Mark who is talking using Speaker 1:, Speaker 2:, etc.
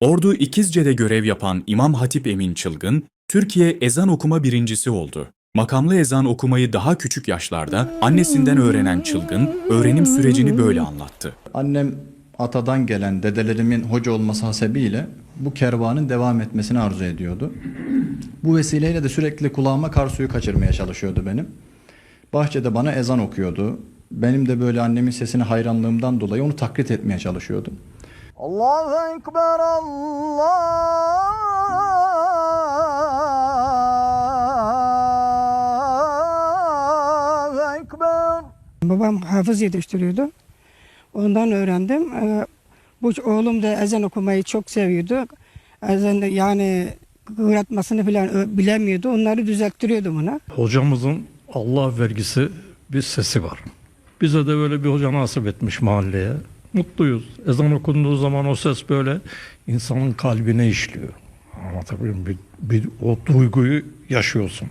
Speaker 1: Ordu İkizce'de görev yapan İmam Hatip Emin Çılgın, Türkiye ezan okuma birincisi oldu. Makamlı ezan okumayı daha küçük yaşlarda annesinden öğrenen Çılgın, öğrenim sürecini böyle anlattı.
Speaker 2: Annem atadan gelen dedelerimin hoca olması hasebiyle bu kervanın devam etmesini arzu ediyordu. Bu vesileyle de sürekli kulağıma kar suyu kaçırmaya çalışıyordu benim. Bahçede bana ezan okuyordu benim de böyle annemin sesine hayranlığımdan dolayı onu taklit etmeye çalışıyordum.
Speaker 3: Allahu Ekber Allahu Ekber
Speaker 4: Babam hafız yetiştiriyordu. Ondan öğrendim. Ee, bu oğlum da ezan okumayı çok seviyordu. Ezan yani kıratmasını falan bilemiyordu. Onları düzelttiriyordum ona.
Speaker 5: Hocamızın Allah vergisi bir sesi var. Bize de böyle bir hoca nasip etmiş mahalleye. Mutluyuz. Ezan okunduğu zaman o ses böyle insanın kalbine işliyor. Anlatabiliyor muyum? Bir, bir, o duyguyu yaşıyorsun.